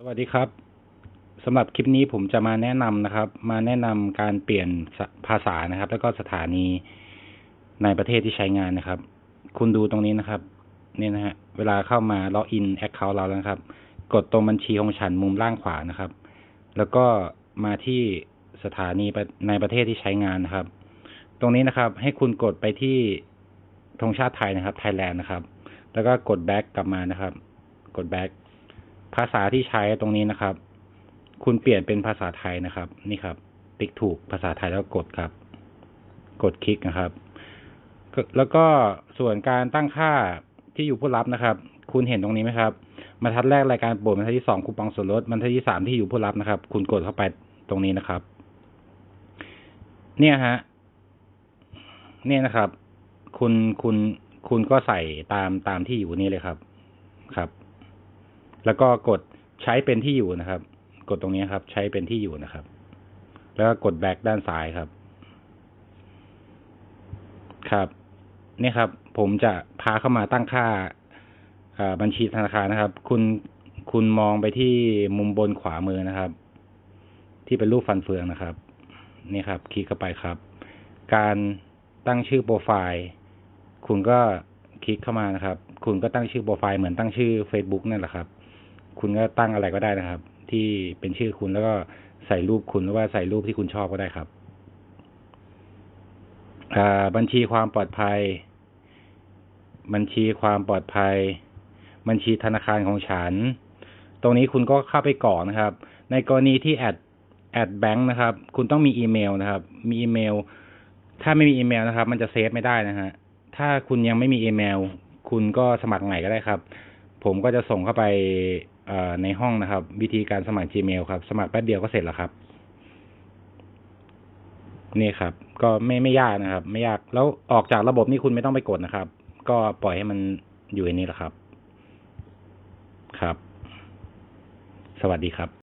สวัสดีครับสำหรับคลิปนี้ผมจะมาแนะนำนะครับ มาแนะนำการเปลี่ยนภาษานะครับ แล้วก็สถานีในประเทศที่ใช้งานนะครับ คุณดูตรงนี้นะครับนี่นะฮะเวลาเข้ามาล็อกอินแอคเคาท์เราแล้วครับ กดตรงบัญชีของฉันมุมล่างขวานะครับ แล้วก็มาที่สถานีในประเทศที่ใช้งานนะครับ ตรงนี้นะครับ ให้คุณกดไปที่ธงชาติไทยนะครับไทยแลนด์นะครับ แล้วก็กดแบ็กกลับมานะครับ กดแบ็ก ภาษาที่ใช้ตรงนี้นะครับ คุณเปลี่ยนเป็นภาษาไทยนะครับ นี่ครับ ติ๊กถูกภาษาไทยแล้วกดครับ กดคลิกนะครับ แล้วก็ส่วนการตั้งค่าที่อยู่ผู้รับนะครับ คุณเห็นตรงนี้ไหมครับบรรทัดแรกรายการโปรดบรรทัดที่สองคูปองส่วนลดบรรทัดที่สามที่อยู่ผู้รับนะครับ คุณกดเข้าไปตรงนี้นะครับ เนี่ยฮะเนี่ยนะครับ คุณคุณคุณก็ใส่ตามตามที่อยู่นี้เลยครับ ครับ แล้วก็กดใช้เป็นที่อยู่นะครับ กดตรงนี้ครับ ใช้เป็นที่อยู่นะครับ แล้วก็กดแบ็กด้านซ้ายครับ ครับ นี่ครับ ผมจะพาเข้ามาตั้งค่าบัญชีธนาคารนะครับ คุณคุณมองไปที่มุมบนขวามือนะครับ ที่เป็นรูปฟันเฟืองนะครับ นี่ครับ คลิกเข้าไปครับ การตั้งชื่อโปรไฟล์ คุณก็คลิกเข้ามานะครับ คุณก็ตั้งชื่อโปรไฟล์เหมือนตั้งชื่อ Facebook นั่นแหละครับ คุณก็ตั้งอะไรก็ได้นะครับ ที่เป็นชื่อคุณแล้วก็ใส่รูปคุณหรือว่าใส่รูปที่คุณชอบก็ได้ครับบัญชีความปลอดภัย บัญชีความปลอดภัย บัญชีธนาคารของฉัน ตรงนี้คุณก็เข้าไปกรอกนะครับ ในกรณีที่แอดแอดแบงค์นะครับ คุณต้องมีอีเมลนะครับ มีอีเมล ถ้าไม่มีอีเมลนะครับ มันจะเซฟไม่ได้นะฮะ ถ้าคุณยังไม่มีอีเมล คุณก็สมัครใหม่ก็ได้ครับ ผมก็จะส่งเข้าไป ในห้องนะครับ วิธีการสมัคร Gmail ครับ สมัครแป๊บเดียวก็เสร็จแล้วครับ นี่ครับ ก็ไม่ไม่ยากนะครับ ไม่ยากแล้วออกจากระบบนี่คุณไม่ต้องไปกดนะครับ ก็ปล่อยให้มันอยู่ในนี้แหละครับ ครับ สวัสดีครับ